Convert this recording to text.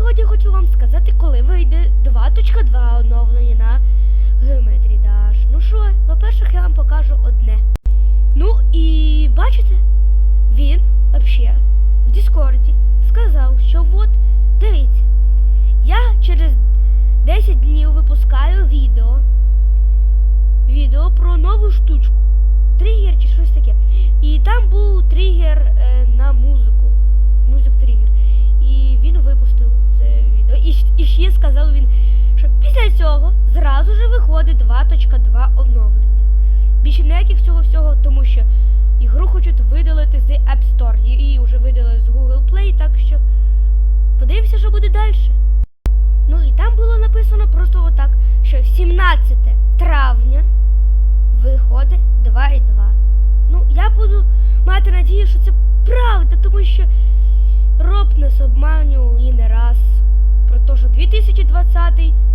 сьогодні хочу вам сказати, коли вийде 2.2 оновлення на Geometry Dash. Ну що, по-перше, я вам покажу одне. Ну і бачите, він взагалі в Діскорді сказав, що от, дивіться, я через 10 днів випускаю. Відео І, ще сказав він, що після цього зразу же виходить 2.2 оновлення. Більше ніяких цього всього, тому що ігру хочуть видалити з App Store. Її вже видалили з Google Play, так що подивимося, що буде далі. Ну і там було написано просто отак, що 17 травня виходить 2.2. Ну, я буду мати надію, що це правда, тому що healthy